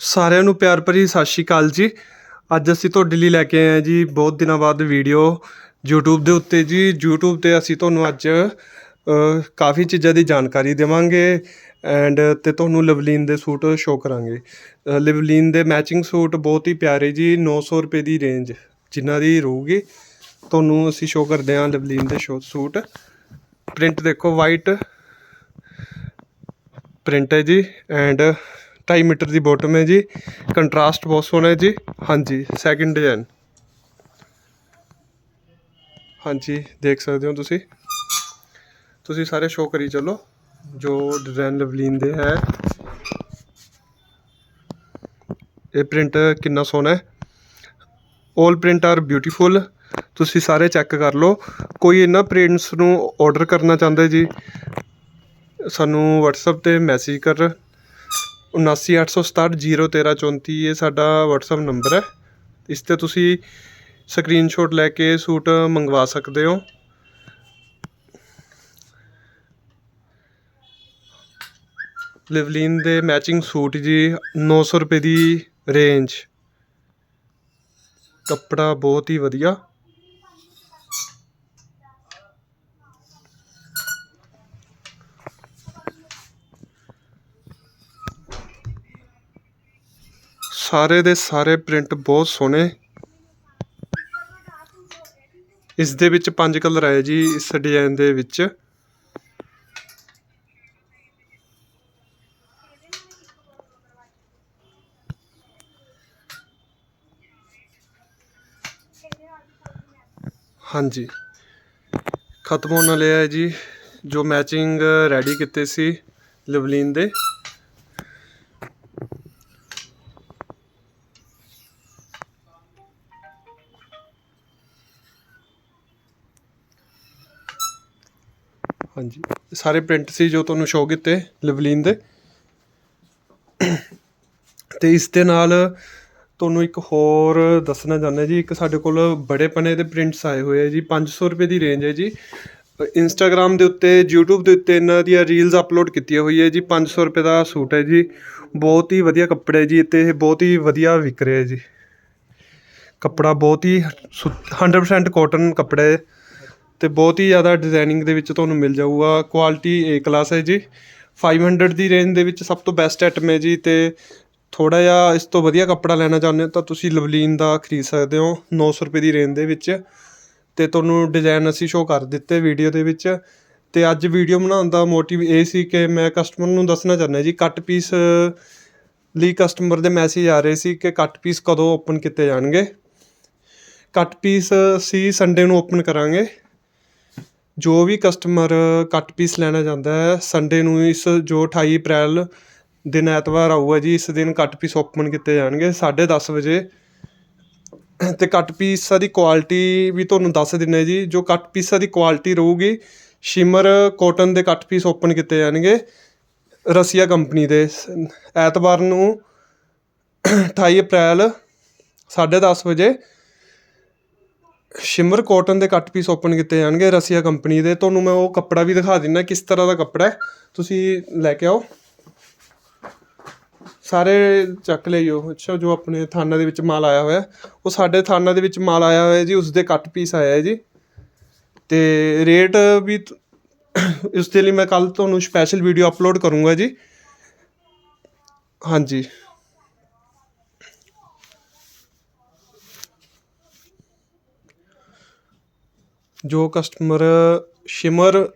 ਸਾਰਿਆਂ ਨੂੰ ਪਿਆਰ ਭਰੀ ਸਤਿ ਸ਼੍ਰੀ ਅਕਾਲ ਜੀ। ਅੱਜ ਅਸੀਂ ਤੁਹਾਡੇ ਲਈ ਲੈ ਕੇ ਆਏ ਹਾਂ ਜੀ ਬਹੁਤ ਦਿਨਾਂ ਬਾਅਦ ਵੀਡੀਓ YouTube ਦੇ ਉੱਤੇ ਜੀ। YouTube ਤੇ ਅਸੀਂ ਤੁਹਾਨੂੰ ਅੱਜ ਅ, ਕਾਫੀ ਚੀਜ਼ਾਂ ਦੀ ਜਾਣਕਾਰੀ ਦੇਵਾਂਗੇ ਐਂਡ ਤੇ ਤੁਹਾਨੂੰ ਲਵਲੀਨ ਦੇ ਸੂਟ ਸ਼ੋਅ ਕਰਾਂਗੇ। ਅ, ਲਿਵਲੀਨ ਦੇ ਮੈਚਿੰਗ ਸੂਟ ਬਹੁਤ ਹੀ ਪਿਆਰੇ ਜੀ 900 ਰੁਪਏ ਦੀ ਰੇਂਜ ਜਿਨ੍ਹਾਂ ਦੀ ਰਹੂਗੀ। ਤੁਹਾਨੂੰ ਅਸੀਂ ਸ਼ੋਅ ਕਰਦੇ ਹਾਂ ਲਵਲੀਨ ਦੇ ਸ਼ੋ ਸੂਟ। ਪ੍ਰਿੰਟ ਦੇਖੋ ਵਾਈਟ ਪ੍ਰਿੰਟ ਹੈ ਜੀ ਐਂਡ ਢਾਈ ਮੀਟਰ ਦੀ ਬੋਟਮ ਹੈ ਜੀ। ਕੰਟਰਾਸਟ ਬਹੁਤ ਸੋਹਣਾ ਹੈ ਜੀ। ਹਾਂਜੀ ਸੈਕਿੰਡ ਡਿਜ਼ਾਈਨ ਹਾਂਜੀ, ਦੇਖ ਸਕਦੇ ਹੋ ਤੁਸੀਂ। ਤੁਸੀਂ ਸਾਰੇ ਸ਼ੋਅ ਕਰੀ ਚੱਲੋ। ਜੋ ਡਿਜ਼ਾਈਨ ਲਵਲੀਨ ਦੇ ਹੈ। ਇਹ ਪ੍ਰਿੰਟ ਕਿੰਨਾ ਸੋਹਣਾ ਹੈ। 올 ਪ੍ਰਿੰਟ ਆਰ ਬਿਊਟੀਫੁਲ ਤੁਸੀਂ ਸਾਰੇ ਚੈੱਕ ਕਰ ਲਓ। ਕੋਈ ਇਹਨਾਂ ਪ੍ਰਿੰਟਸ ਨੂੰ ਆਰਡਰ ਕਰਨਾ ਚਾਹੁੰਦਾ ਜੀ, ਸਾਨੂੰ WhatsApp ਤੇ ਮੈਸੇਜ ਕਰ। 7986601334 ਇਹ ਸਾਡਾ ਵਟਸਐਪ ਨੰਬਰ ਹੈ। ਇਸ ਤੇ ਤੁਸੀਂ ਸਕਰੀਨਸ਼ੋਟ ਲੈ ਕੇ ਸੂਟ ਮੰਗਵਾ ਸਕਦੇ ਹੋ। ਲਿਵਲੀਨ ਦੇ ਮੈਚਿੰਗ ਸੂਟ ਜੀ 900 ਰੁਪਏ ਦੀ ਰੇਂਜ ਕੱਪੜਾ ਬਹੁਤ ਹੀ ਵਧੀਆ। ਸਾਰੇ ਦੇ ਸਾਰੇ ਪ੍ਰਿੰਟ ਬਹੁਤ ਸੋਹਣੇ। ਇਸ ਦੇ ਵਿੱਚ ਪੰਜ ਕਲਰ ਆਏ ਜੀ, ਇਸ ਡਿਜ਼ਾਈਨ ਦੇ ਵਿੱਚ। ਹਾਂਜੀ। ਖਤਮ ਹੋਣ ਵਾਲੇ ਹੈ ਜੀ, ਜੋ ਮੈਚਿੰਗ ਰੈਡੀ ਕੀਤੇ ਸੀ ਲਵਲੀਨ ਦੇ। ਹਾਂਜੀ। ਸਾਰੇ ਪ੍ਰਿੰਟ ਸੀ ਜੋ ਤੁਹਾਨੂੰ ਸ਼ੋਅ ਕੀਤੇ ਲਿਵਲੀਨ ਦੇ। ਤੇ ਇਸ ਦੇ ਨਾਲ ਤੁਹਾਨੂੰ ਇੱਕ ਹੋਰ ਦੱਸਣਾ ਚਾਹੁੰਦਾ ਜੀ, ਇੱਕ ਸਾਡੇ ਕੋਲ ਬੜੇ ਪਨੇ ਦੇ ਪ੍ਰਿੰਟਸ ਆਏ ਹੋਏ ਆ ਜੀ 500 ਰੁਪਏ ਦੀ ਰੇਂਜ ਹੈ ਜੀ। ਇੰਸਟਾਗ੍ਰam ਦੇ ਉੱਤੇ, YouTube ਦੇ ਉੱਤੇ ਇਹਨਾਂ ਦੀਆਂ ਰੀਲਸ ਅਪਲੋਡ ਕੀਤੀਆਂ ਹੋਈ ਹੈ ਜੀ 500 ਰੁਪਏ ਦਾ ਸੂਟ ਹੈ ਜੀ। ਬਹੁਤ ਹੀ ਵਧੀਆ ਕੱਪੜਾ ਹੈ ਜੀ ਤੇ ਇਹ ਬਹੁਤ ਹੀ ਵਧੀਆ ਵਿਕ ਰਿਹਾ ਹੈ ਜੀ। ਕੱਪੜਾ ਬਹੁਤ ਹੀ ਸੁ- 100% ਕਾਟਨ ਕੱਪੜਾ ਹੈ। ਅਤੇ ਬਹੁਤ ਹੀ ਜ਼ਿਆਦਾ ਡਿਜ਼ਾਇਨਿੰਗ ਦੇ ਵਿੱਚ ਤੁਹਾਨੂੰ ਮਿਲ ਜਾਊਗਾ। ਕੁਆਲਿਟੀ ਏ ਕਲਾਸ ਹੈ ਜੀ। 500 ਦੀ ਰੇਂਜ ਦੇ ਵਿੱਚ ਸਭ ਤੋਂ ਬੈਸਟ ਐਟਮ ਹੈ ਜੀ ਅਤੇ ਥੋੜ੍ਹਾ ਜਿਹਾ ਇਸ ਤੋਂ ਵਧੀਆ ਕੱਪੜਾ ਲੈਣਾ ਚਾਹੁੰਦੇ ਹੋ ਤਾਂ ਤੁਸੀਂ ਲਵਲੀਨ ਦਾ ਖਰੀਦ ਸਕਦੇ ਹੋ, ਨੌ ਸੌ ਰੁਪਏ ਦੀ ਰੇਂਜ ਦੇ ਵਿੱਚ। ਅਤੇ ਤੁਹਾਨੂੰ ਡਿਜ਼ਾਇਨ ਅਸੀਂ ਸ਼ੋਅ ਕਰ ਦਿੱਤੇ ਵੀਡੀਓ ਦੇ ਵਿੱਚ। ਅਤੇ ਅੱਜ ਵੀਡੀਓ ਬਣਾਉਣ ਦਾ ਮੋਟਿਵ ਇਹ ਸੀ ਕਿ ਮੈਂ ਕਸਟਮਰ ਨੂੰ ਦੱਸਣਾ ਚਾਹੁੰਦਾ ਜੀ ਕੱਟ ਪੀਸ ਲਈ ਕਸਟਮਰ ਦੇ ਮੈਸੇਜ ਆ ਰਹੇ ਸੀ ਕਿ ਕੱਟ ਪੀਸ ਕਦੋਂ ਓਪਨ ਕੀਤੇ ਜਾਣਗੇ। ਕੱਟ ਪੀਸ ਅਸੀਂ ਸੰਡੇ ਨੂੰ ਓਪਨ ਕਰਾਂਗੇ। ਜੋ ਵੀ ਕਸਟਮਰ ਕੱਟ ਪੀਸ ਲੈਣਾ ਚਾਹੁੰਦਾ ਹੈ ਸੰਡੇ ਨੂੰ ਇਸ ਜੋ 28 ਅਪ੍ਰੈਲ ਦਿਨ ਐਤਵਾਰ ਆਊਗਾ ਜੀ, ਇਸ ਦਿਨ ਕੱਟ ਪੀਸ ਓਪਨ ਕੀਤੇ ਜਾਣਗੇ ਸਾਢੇ ਦਸ ਵਜੇ। ਅਤੇ ਕੱਟ ਪੀਸਾਂ ਦੀ ਕੁਆਲਿਟੀ ਵੀ ਤੁਹਾਨੂੰ ਦੱਸ ਦਿੰਨੇ ਜੀ, ਜੋ ਕੱਟ ਪੀਸਾਂ ਦੀ ਕੁਆਲਿਟੀ ਰਹੂਗੀ ਸ਼ਿਮਰ ਕੋਟਨ ਦੇ ਕੱਟ ਪੀਸ ਓਪਨ ਕੀਤੇ ਜਾਣਗੇ, ਰਸੀਆ ਕੰਪਨੀ ਦੇ। ਐਤਵਾਰ ਨੂੰ 28 ਅਪ੍ਰੈਲ 10:30 ਵਜੇ ਸ਼ਿਮਰ ਕਾਟਨ ਦੇ ਕੱਟ ਪੀਸ ਓਪਨ ਕੀਤੇ ਜਾਣਗੇ ਰਸੀਆ ਕੰਪਨੀ ਦੇ। ਤੁਹਾਨੂੰ ਮੈਂ ਉਹ ਕੱਪੜਾ ਵੀ ਦਿਖਾ ਦਿੰਦਾ ਕਿਸ ਤਰ੍ਹਾਂ ਦਾ ਕੱਪੜਾ ਹੈ। ਤੁਸੀਂ ਲੈ ਕੇ ਆਓ। ਸਾਰੇ ਚੱਕ ਲਿਓ ਅੱਛਾ, ਜੋ ਆਪਣੇ ਥਾਨਾ ਦੇ ਵਿੱਚ ਮਾਲ ਆਇਆ ਹੋਇਆ। ਉਹ ਸਾਡੇ ਥਾਣਾ ਦੇ ਵਿੱਚ ਮਾਲ ਆਇਆ ਹੋਇਆ ਜੀ ਉਸ ਦੇ ਕੱਟ ਪੀਸ ਆਇਆ ਹੈ ਜੀ। ਤੇ ਰੇਟ ਵੀ ਇਸ ਦੇ ਲਈ ਮੈਂ ਕੱਲ ਤੁਹਾਨੂੰ ਸਪੈਸ਼ਲ ਵੀਡੀਓ ਅਪਲੋਡ ਕਰੂੰਗਾ ਜੀ। ਹਾਂਜੀ। ਜੋ ਕਸਟਮਰ ਸ਼ਿਮਰ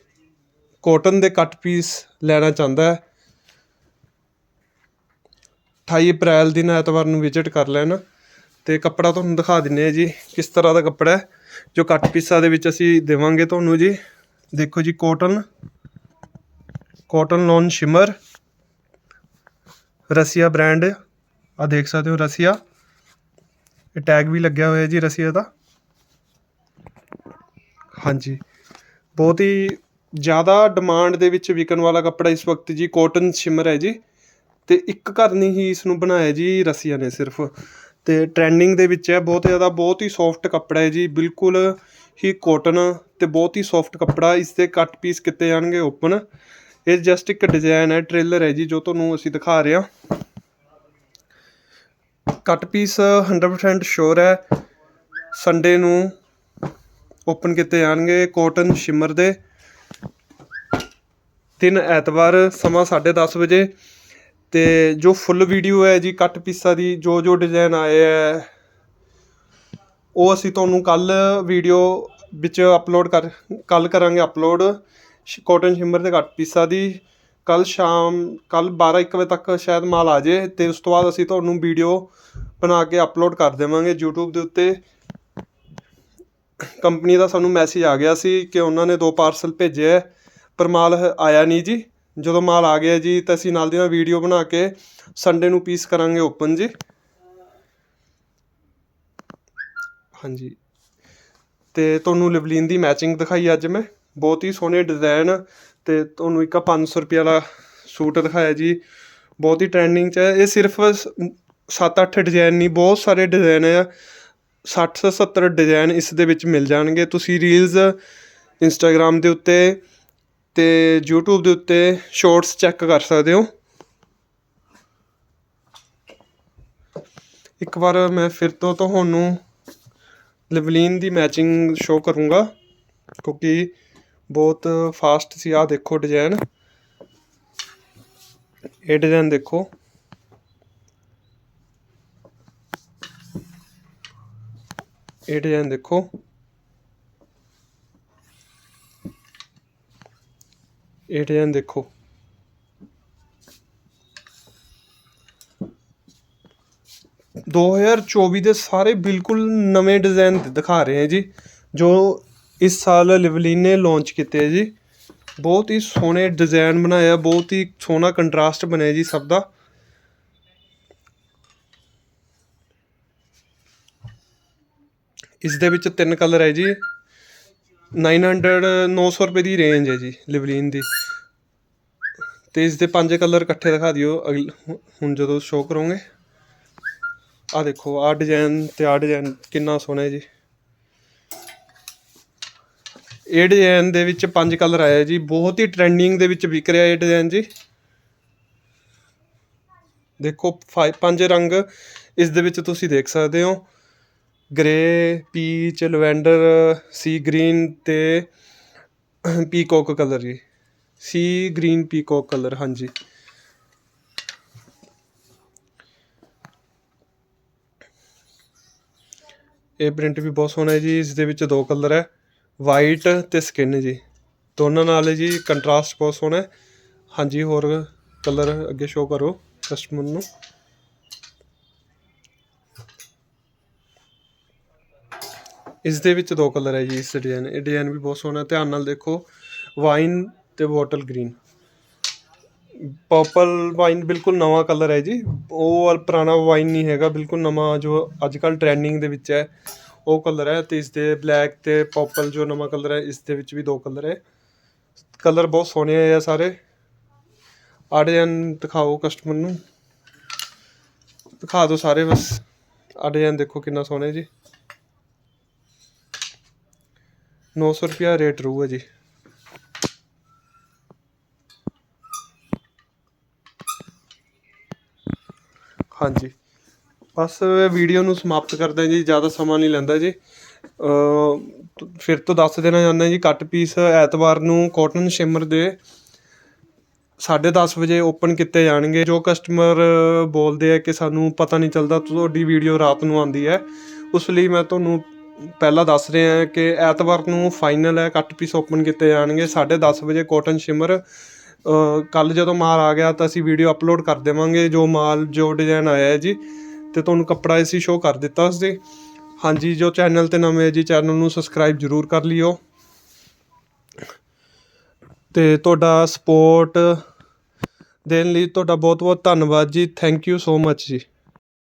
ਕੋਟਨ ਦੇ ਕੱਟ ਪੀਸ ਲੈਣਾ ਚਾਹੁੰਦਾ ਹੈ 28 ਅਪ੍ਰੈਲ ਦਿਨ ਐਤਵਾਰ ਨੂੰ ਵਿਜ਼ਿਟ ਕਰ ਲੈਣ। ਤੇ ਕੱਪੜਾ ਤੁਹਾਨੂੰ ਦਿਖਾ ਦਿੰਨੇ ਆ ਜੀ, ਕਿਸ ਤਰ੍ਹਾਂ ਦਾ ਕੱਪੜਾ ਹੈ। ਜੋ ਕੱਟ ਪੀਸਾਂ ਦੇ ਵਿੱਚ ਅਸੀਂ ਦੇਵਾਂਗੇ ਤੁਹਾਨੂੰ ਜੀ। ਦੇਖੋ ਜੀ ਕੋਟਨ ਕੋਟਨ ਲੋਨ ਸ਼ਿਮਰ ਰਸੀਆ ਬ੍ਰਾਂਡ ਆ ਦੇਖ ਸਕਦੇ ਹੋ ਰਸੀਆ। ਇਹ ਟੈਗ ਵੀ ਲੱਗਿਆ ਹੋਇਆ ਜੀ ਰਸੀਆ ਦਾ। ਹਾਂਜੀ। ਬਹੁਤ ਹੀ ਜ਼ਿਆਦਾ ਡਿਮਾਂਡ ਦੇ ਵਿੱਚ ਵਿਕਣ ਵਾਲਾ ਕੱਪੜਾ ਇਸ ਵਕਤ ਜੀ ਕੋਟਨ ਸ਼ਿਮਰ ਹੈ ਜੀ। ਅਤੇ ਇੱਕ ਘਰ ਨਹੀਂ ਹੀ ਇਸ ਨੂੰ ਬਣਾਇਆ ਜੀ ਰਸੀਆ ਨੇ ਸਿਰਫ। ਅਤੇ ਟਰੈਂਡਿੰਗ ਦੇ ਵਿੱਚ ਹੈ, ਬਹੁਤ ਜ਼ਿਆਦਾ, ਬਹੁਤ ਹੀ ਸੋਫਟ ਕੱਪੜਾ ਹੈ ਜੀ। ਬਿਲਕੁਲ ਹੀ ਕੋਟਨ ਅਤੇ ਬਹੁਤ ਹੀ ਸੋਫਟ ਕੱਪੜਾ ਇਸ ਦੇ ਕੱਟ ਪੀਸ ਕੀਤੇ ਜਾਣਗੇ ਓਪਨ ਇਹ ਜਸਟ ਇੱਕ ਡਿਜ਼ਾਈਨ ਹੈ ਟ੍ਰੇਲਰ ਹੈ ਜੀ, ਜੋ ਤੁਹਾਨੂੰ ਅਸੀਂ ਦਿਖਾ ਰਹੇ ਹਾਂ। ਕੱਟ ਪੀਸ 100% ਸ਼ੋਰ ਹੈ। ਸੰਡੇ ਨੂੰ ਓਪਨ ਕੀਤੇ ਜਾਣਗੇ ਕੋਟਨ ਸ਼ਿਮਰ ਦੇ। ਤਿੰਨ ਐਤਵਾਰ ਸਮਾਂ 10:30 ਵਜੇ। ਤੇ ਜੋ ਫੁੱਲ ਵੀਡੀਓ ਹੈ ਜੀ, ਕੱਟ ਪੀਸਾਂ ਦੀ, ਜੋ ਜੋ ਡਿਜ਼ਾਈਨ ਆਏ ਹੈ, ਉਹ ਅਸੀਂ ਤੁਹਾਨੂੰ ਕੱਲ ਵੀਡੀਓ ਵਿੱਚ ਅਪਲੋਡ ਕਰ, ਕੱਲ ਕਰਾਂਗੇ ਅਪਲੋਡ ਕੋਟਨ ਸ਼ਿਮਰ ਦੇ ਕੱਟ ਪੀਸਾਂ ਦੀ। ਕੱਲ ਸ਼ਾਮ, ਕੱਲ 12 1 ਵਜੇ ਤੱਕ ਸ਼ਾਇਦ ਮਾਲ ਆ ਜੇ। ਤੇ ਉਸ ਤੋਂ ਬਾਅਦ ਅਸੀਂ ਤੁਹਾਨੂੰ ਵੀਡੀਓ ਬਣਾ ਕੇ ਅਪਲੋਡ ਕਰ ਦੇਵਾਂਗੇ YouTube ਦੇ ਉੱਤੇ। ਕੰਪਨੀ ਦਾ ਸਾਨੂੰ ਮੈਸੇਜ ਆ ਗਿਆ ਸੀ ਕਿ ਉਹਨਾਂ ਨੇ ਦੋ ਪਾਰਸਲ ਭੇਜੇ ਹੈ ਪਰ ਮਾਲ ਆਇਆ ਨਹੀਂ ਜੀ। ਜਦੋਂ ਮਾਲ ਆ ਗਿਆ ਜੀ, ਤਾਂ ਅਸੀਂ ਨਾਲ ਦੀ ਨਾਲ ਵੀਡੀਓ ਬਣਾ ਕੇ ਸੰਡੇ ਨੂੰ ਪੀਸ ਕਰਾਂਗੇ ਓਪਨ ਜੀ। ਹਾਂਜੀ। ਤੇ ਤੁਹਾਨੂੰ ਲਿਵਲੀਨ ਦੀ ਮੈਚਿੰਗ ਦਿਖਾਈ ਅੱਜ ਮੈਂ। ਬਹੁਤ ਹੀ ਸੋਹਣੇ ਡਿਜ਼ਾਈਨ ਤੇ ਤੁਹਾਨੂੰ ਇੱਕ 500 ਰੁਪਏ ਵਾਲਾ ਸੂਟ ਦਿਖਾਇਆ ਜੀ। ਬਹੁਤ ਹੀ ਟ੍ਰੈਂਡਿੰਗ 'ਚ ਹੈ। ਇਹ ਸਿਰਫ 7-8 ਡਿਜ਼ਾਈਨ ਨਹੀਂ, ਬਹੁਤ ਸਾਰੇ ਡਿਜ਼ਾਈਨ ਆ। 60 70 ਡਿਜ਼ਾਈਨ ਇਸ ਦੇ ਵਿੱਚ ਮਿਲ ਜਾਣਗੇ। ਤੁਸੀਂ ਰੀਲਜ਼ ਇੰਸਟਾਗ੍ਰਾਮ ਦੇ ਉੱਤੇ ਤੇ YouTube ਦੇ ਉੱਤੇ ਸ਼ਾਰਟਸ ਚੈੱਕ ਕਰ ਸਕਦੇ ਹੋ। ਇੱਕ ਵਾਰ ਮੈਂ ਫਿਰ ਤੋਂ ਤੁਹਾਨੂੰ ਲਿਵਲੀਨ ਦੀ ਮੈਚਿੰਗ ਸ਼ੋ ਕਰੂੰਗਾ, ਕਿਉਂਕਿ ਬਹੁਤ ਫਾਸਟ ਸੀ। ਆ ਦੇਖੋ ਡਿਜ਼ਾਈਨ ਇਹ ਡਿਜ਼ਾਈਨ ਦੇਖੋ। ਇਹ ਡਿਜ਼ਾਈਨ ਦੇਖੋ। ਇਹ ਡਿਜ਼ਾਈਨ ਦੇਖੋ। ਦੋ ਹਜ਼ਾਰ ਚੌਬੀ ਦੇ ਸਾਰੇ ਬਿਲਕੁਲ ਨਵੇਂ ਡਿਜ਼ਾਈਨ ਦਿਖਾ ਰਹੇ ਹੈ ਜੀ, ਜੋ ਇਸ ਸਾਲ ਲਿਵਲੀਨ ਨੇ ਲਾਂਚ ਕੀਤੇ ਹੈ ਜੀ। ਬਹੁਤ ਹੀ ਸੋਹਣੇ ਡਿਜ਼ਾਈਨ ਬਣਾਇਆ ਬਹੁਤ ਹੀ ਸੋਹਣਾ ਕੰਟਰਾਸਟ ਬਣਿਆ ਜੀ ਸਭ ਦਾ। ਇਸ ਦੇ ਵਿੱਚ ਤਿੰਨ ਕਲਰ ਹੈ ਜੀ। 900 900 ਰੁਪਏ ਦੀ ਰੇਂਜ ਹੈ ਜੀ ਲਿਵਲੀਨ ਦੀ। ਤੇ ਇਸ ਦੇ ਪੰਜ ਕਲਰ ਇਕੱਠੇ ਦਿਖਾ ਦਿਓ। ਅਗਲ, ਹੁਣ ਜਦੋਂ ਸ਼ੋਅ ਕਰੋਗੇ। ਆ ਦੇਖੋ ਆ ਡਿਜ਼ਾਈਨ ਤੇ ਆ ਡਿਜ਼ਾਈਨ ਕਿੰਨਾ ਸੋਹਣਾ ਹੈ ਜੀ। ਇਹ ਡਿਜ਼ਾਈਨ ਦੇ ਵਿੱਚ ਪੰਜ ਕਲਰ ਆਇਆ ਜੀ। ਬਹੁਤ ਹੀ ਟ੍ਰੈਂਡਿੰਗ ਦੇ ਵਿੱਚ ਵਿਕ ਰਿਹਾ ਇਹ ਡਿਜ਼ਾਈਨ ਜੀ। ਦੇਖੋ ਫਾਈ- ਪੰਜ ਰੰਗ ਇਸ ਦੇ ਵਿੱਚ ਤੁਸੀਂ ਦੇਖ ਸਕਦੇ ਹੋ। Grey peach lavender sea green ਅਤੇ ਪੀਕੋਕ ਕਲਰ ਜੀ। ਸੀ ਗ੍ਰੀਨ ਪੀਕੋਕ ਕਲਰ ਹਾਂਜੀ। ਇਹ ਪ੍ਰਿੰਟ ਵੀ ਬਹੁਤ ਸੋਹਣਾ ਹੈ ਜੀ, ਇਸ ਦੇ ਵਿੱਚ ਦੋ ਕਲਰ ਹੈ ਵਾਈਟ ਤੇ ਸਕਿਨ ਜੀ। ਦੋਨਾਂ ਨਾਲ ਜੀ ਕੰਟਰਾਸਟ ਬਹੁਤ ਸੋਹਣਾ ਹੈ। ਹਾਂਜੀ, ਹੋਰ ਕਲਰ ਅੱਗੇ ਸ਼ੋ ਕਰੋ ਕਸਟਮਰ ਨੂੰ। ਇਸ ਦੇ ਵਿੱਚ ਦੋ ਕਲਰ ਹੈ ਜੀ, ਇਸ ਡਿਜ਼ਾਈਨ ਇਹ ਡਿਜ਼ਾਈਨ ਵੀ ਬਹੁਤ ਸੋਹਣਾ ਧਿਆਨ ਨਾਲ ਦੇਖੋ, ਵਾਈਨ ਤੇ ਬੋਟਲ ਗ੍ਰੀਨ। ਪਰਪਲ ਵਾਈਨ ਬਿਲਕੁਲ ਨਵਾਂ ਕਲਰ ਹੈ ਜੀ। ਉਹ ਵਾਲਾ ਪੁਰਾਣਾ ਵਾਈਨ ਨਹੀਂ ਹੈਗਾ, ਬਿਲਕੁਲ ਨਵਾਂ ਜੋ ਅੱਜ ਕੱਲ ਟ੍ਰੈਂਡਿੰਗ ਦੇ ਵਿੱਚ ਹੈ, ਉਹ ਕਲਰ ਹੈ ਤੇ ਇਸ ਦੇ ਬਲੈਕ ਤੇ ਪਰਪਲ ਜੋ ਨਵਾਂ ਕਲਰ ਹੈ ਇਸ ਦੇ ਵਿੱਚ ਵੀ ਦੋ ਕਲਰ ਹੈ। ਕਲਰ ਬਹੁਤ ਸੋਹਣੇ ਆ ਸਾਰੇ। ਆਹ ਦਿਖਾਓ ਕਸਟਮਰ ਨੂੰ। ਦਿਖਾ ਦਿਓ ਸਾਰੇ ਬਸ। ਆਹ ਦੇਖੋ ਕਿੰਨਾ ਸੋਹਣਾ ਜੀ। 900 ਰੁਪਿਆ ਰੇਟ ਰਹੂਗਾ ਜੀ। ਹਾਂਜੀ। ਬਸ ਵੀਡੀਓ ਨੂੰ ਸਮਾਪਤ ਕਰਦੇ ਹਾਂ ਜੀ, ਜ਼ਿਆਦਾ ਸਮਾਂ ਨਹੀਂ ਲੈਂਦਾ ਜੀ। ਫਿਰ ਤੋਂ ਦੱਸ ਦੇਣਾ ਚਾਹੁੰਦਾ ਜੀ ਕੱਟ ਪੀਸ ਐਤਵਾਰ ਨੂੰ ਕਾਟਨ ਸ਼ਿਮਰ ਦੇ 10:30 ਵਜੇ ਓਪਨ ਕੀਤੇ ਜਾਣਗੇ। ਜੋ ਕਸਟਮਰ ਬੋਲਦੇ ਆ ਕਿ ਸਾਨੂੰ ਪਤਾ ਨਹੀਂ ਚੱਲਦਾ, ਤੁਹਾਡੀ ਵੀਡੀਓ ਰਾਤ ਨੂੰ ਆਉਂਦੀ ਹੈ। ਉਸ ਲਈ ਮੈਂ ਤੁਹਾਨੂੰ ਪਹਿਲਾਂ ਦੱਸ ਰਿਹਾ ਕਿ ਐਤਵਾਰ ਨੂੰ ਫਾਈਨਲ ਹੈ, ਕੱਟ ਪੀਸ ਓਪਨ ਕੀਤੇ ਜਾਣਗੇ, ਸਾਢੇ ਦਸ ਵਜੇ ਕੋਟਨ ਸ਼ਿਮਰ ਕੱਲ ਜਦੋਂ ਮਾਲ ਆ ਗਿਆ ਤਾਂ ਅਸੀਂ ਵੀਡੀਓ ਅਪਲੋਡ ਕਰ ਦੇਵਾਂਗੇ, ਜੋ ਮਾਲ, ਜੋ ਡਿਜ਼ਾਈਨ ਆਇਆ ਹੈ ਜੀ, ਤੇ ਤੁਹਾਨੂੰ ਕੱਪੜਾ ਅਸੀਂ ਸ਼ੋਅ ਕਰ ਦਿੱਤਾ ਸੀ ਹਾਂਜੀ, ਜੋ ਚੈਨਲ ਤੇ ਨਵੇਂ ਜੀ ਚੈਨਲ ਨੂੰ ਸਬਸਕ੍ਰਾਈਬ ਜਰੂਰ ਕਰ ਲਿਓ। ਤੇ ਤੁਹਾਡਾ ਸਪੋਰਟ ਦੇਣ ਲਈ ਤੁਹਾਡਾ ਬਹੁਤ ਬਹੁਤ ਧੰਨਵਾਦ ਜੀ ਥੈਂਕ ਯੂ ਸੋ ਮੱਚ ਜੀ।